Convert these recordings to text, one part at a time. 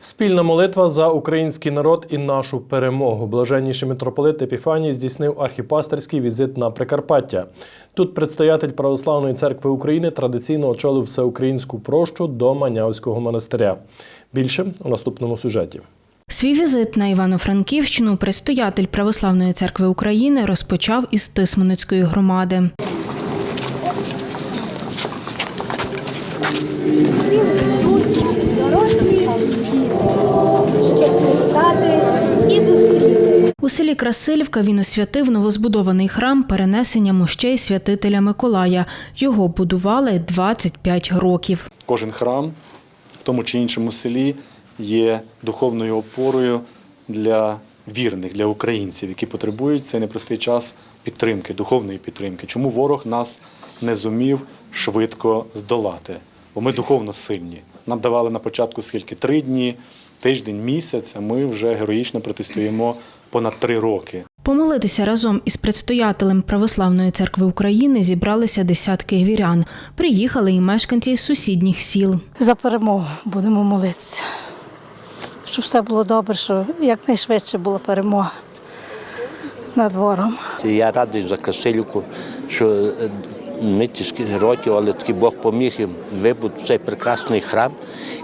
Спільна молитва за український народ і нашу перемогу. Блаженніший митрополит Епіфаній здійснив архіпастерський візит на Прикарпаття. Тут предстоятель Православної церкви України традиційно очолив всеукраїнську прощу до Манявського монастиря. Більше у наступному сюжеті. Свій візит на Івано-Франківщину предстоятель Православної церкви України розпочав із Тисменецької громади. У селі Красилівка він освятив новозбудований храм перенесення мощей святителя Миколая. Його будували 25 років. Кожен храм в тому чи іншому селі є духовною опорою для вірних, для українців, які потребують цей непростий час підтримки, духовної підтримки. Чому ворог нас не зумів швидко здолати? Бо ми духовно сильні. Нам давали на початку скільки три дні, тиждень, місяць, а ми вже героїчно протистоїмо понад три роки. Помолитися разом із предстоятелем Православної церкви України зібралися десятки вірян. Приїхали і мешканці сусідніх сіл. За перемогу будемо молитися. Щоб все було добре, щоб якнайшвидше була перемога над ворогом. Я радий за Красилівку, що е, ми тяжкі років, але такий Бог поміг їм вибути цей прекрасний храм.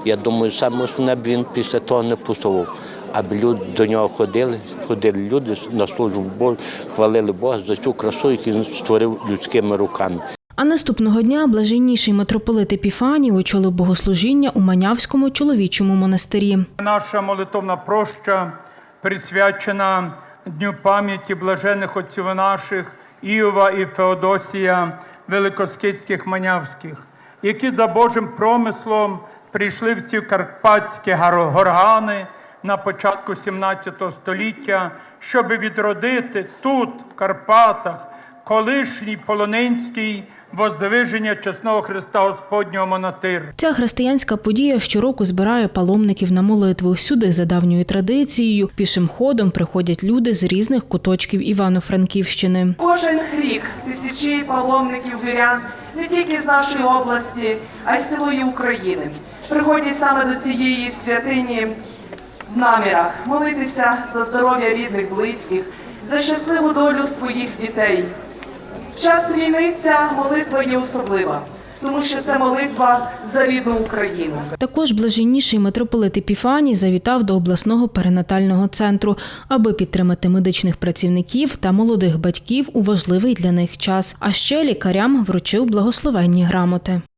Я думаю, саме основне б він після того не пустував. Аби люди до нього ходили, ходили люди на службу Божу, хвалили Бога за цю красу, яку він створив людськими руками. А наступного дня блаженніший митрополит Епіфаній очолив богослужіння у Манявському чоловічому монастирі. Наша молитовна проща присвячена Дню пам'яті блажених отців наших Іова і Феодосія Великоскидських Манявських, які за Божим промислом прийшли в ці карпатські гар- горгани на початку 17 століття, щоб відродити тут, в Карпатах, колишній полонинський воздвиження чесного Христа Господнього монастир. Ця християнська подія щороку збирає паломників на молитву. Сюди за давньою традицією пішим ходом приходять люди з різних куточків Івано-Франківщини. Кожен рік тисячі паломників вірян не тільки з нашої області, а й з цілої України приходять саме до цієї святині намірах молитися за здоров'я рідних, близьких, за щасливу долю своїх дітей. В час війни ця молитва є особлива, тому що це молитва за рідну Україну. Також блаженніший митрополит Епіфаній завітав до обласного перинатального центру, аби підтримати медичних працівників та молодих батьків у важливий для них час. А ще лікарям вручив благословенні грамоти.